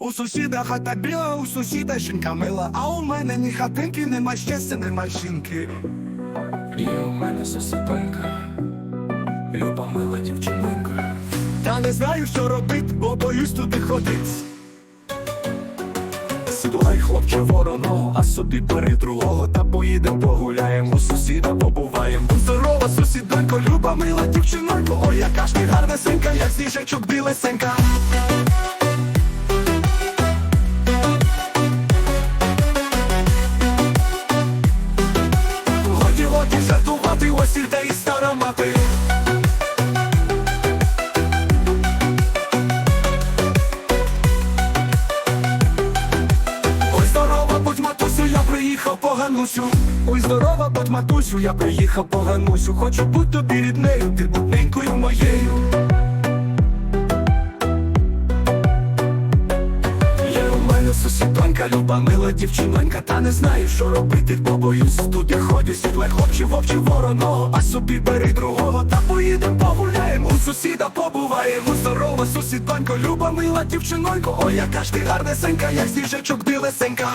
У сусіда хата біла, у сусіда жінка мила, а у мене ні хатинки, нема щастя, нема жінки. І у мене сусідонька, люба мила дівчинонька. Та не знаю, що робить, бо боюсь туди ходить. Сідлай, хлопче, вороного, а собі бери другого та поїдем погуляєм, у сусіда побуваєм. Здорова, сусідонько, люба, мила дівчинонько, ой, яка ж ти гарна синка, як сніжечок білесенька. Ой, здорова, будь матусю, я приїхав по Ганусю. Ой, здорова, будь матусю, я приїхав по Ганусю. Хочу бути тобі ріднею, ти моєю. У сусідонька, люба, мила дівчинонька, та не знаю, що робити, бо боюсь. Тут я ходю, сідле хлопче, вовче вороного, а собі бери другого, та поїдем погуляємо. У сусіда побуваємо. Здорова, сусідонько, люба, мила дівчинонько, ой, яка ж ти гарнесенька, як сніжечок білесенька.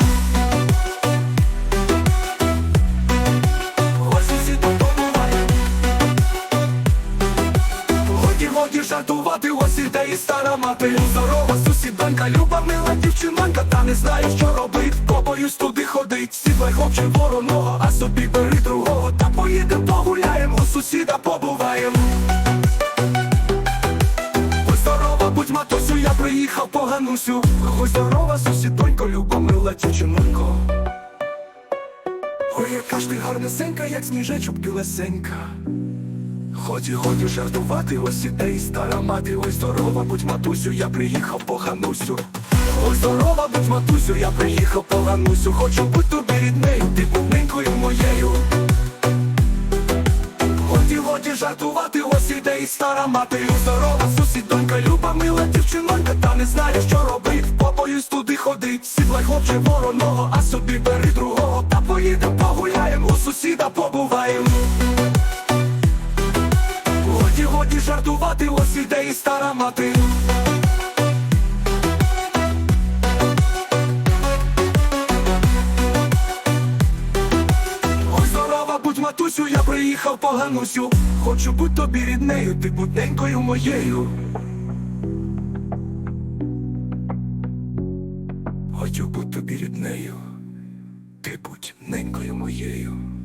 Жартувати, ось іде і стара мати. Здорова сусідонька, люба, мила дівчинонька Та не знаю, що робить, бо боюсь туди ходить Сідлай хлопче вороного, а собі бери другого. Та поїдем погуляємо, у сусіда здорова, будь матусю, я приїхав по Ганусю Ой, здорова, сусідонько, люба, мила дівчинонько. Ой, яка ж ти гарнесенька, як сніжечок білесенька Ході, годі жартувати, ось іде стара мати, ой здорова, будь матусю, я приїхав по Ганусю. Ой, здорова, будь матусю, я приїхав по Ганусю, хочу бути тобі ріднею, ти будненькою моєю. Годі, годі жартувати, ось іде стара мати, ой здорова, сусідонька, люба, мила дівчинонька, та не знаю, що робить, бо боюсь туди ходить, сідлай хлопче вороного, а собі бери жартувати, ось ідеї, стара мати. Ой, здорова, будь матусю, я приїхав поганусю, Хочу бути тобі ріднею, ти будь ненькою моєю. Хочу будь тобі ріднею, ти будь ненькою моєю.